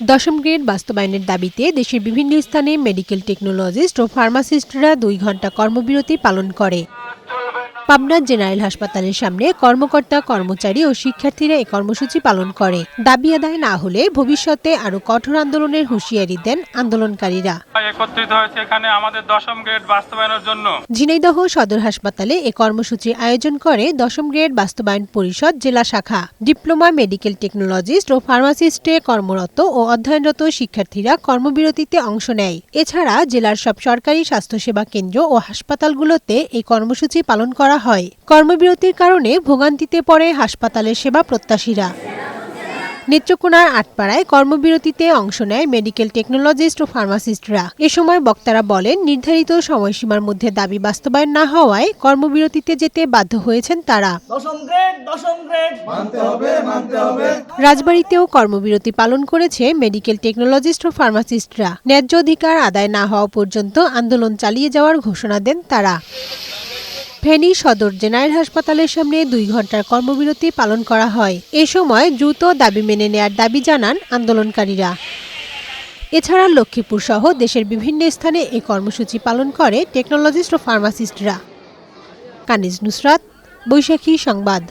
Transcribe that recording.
দশম গ্রেড বাস্তবায়নের দাবিতে দেশের বিভিন্ন স্থানে মেডিকেল টেকনোলজিস্ট ও ফার্মাসিস্টরা দুই ঘণ্টা কর্মবিরতি পালন করে। পাবনা জেনারেল হাসপাতালের সামনে কর্মকর্তা কর্মচারী ও শিক্ষার্থীরা এই কর্মসূচি পালন করে। দাবি আদায় না হলে ভবিষ্যতে আরও কঠোর আন্দোলনের হুঁশিয়ারি দেন আন্দোলনকারীরা। একত্রিত হয়েছে এখানে আমাদের দশম গ্রেড বাস্তবায়নের জন্য। ঝিনাইদহ সদর হাসপাতালে এ কর্মসূচির আয়োজন করে দশম গ্রেড বাস্তবায়ন পরিষদ জেলা শাখা। ডিপ্লোমা মেডিকেল টেকনোলজিস্ট ও ফার্মাসিস্টে কর্মরত ও অধ্যয়নরত শিক্ষার্থীরা কর্মবিরতিতে অংশ নেয়। এছাড়া জেলার সব সরকারি স্বাস্থ্যসেবা কেন্দ্র ও হাসপাতালগুলোতে এই কর্মসূচি পালন করা হয়। কর্মবিরতির কারণে ভোগান্তিতে পড়ে হাসপাতালের সেবা প্রত্যাশীরা। নেত্রকোনার আটপাড়ায় কর্মবিরতিতে অংশ নেয় মেডিকেল টেকনোলজিস্ট ও ফার্মাসিস্টরা। এ সময় বক্তারা বলেন নির্ধারিত সময়সীমার মধ্যে দাবি বাস্তবায়ন না হওয়ায় কর্মবিরতিতে যেতে বাধ্য হয়েছেন তারা। দশম গ্রেড দশম গ্রেড। রাজবাড়ীতেও কর্মবিরতি পালন করেছে মেডিকেল টেকনোলজিস্ট ও ফার্মাসিস্টরা। ন্যায্য অধিকার আদায় না হওয়া পর্যন্ত আন্দোলন চালিয়ে যাওয়ার ঘোষণা দেন তারা। ফেনী সদর জেনারেল হাসপাতালের সামনে দুই ঘণ্টার কর্মবিরতি পালন করা হয়। এ সময় দ্রুত দাবি মেনে নেয়ার দাবি জানান আন্দোলনকারীরা। এছাড়া লক্ষ্মীপুর সহ দেশের বিভিন্ন স্থানে এই কর্মসূচি পালন করে টেকনোলজিস্ট ও ফার্মাসিস্টরা। কানিজ নুসরাত, বৈশাখী সংবাদ।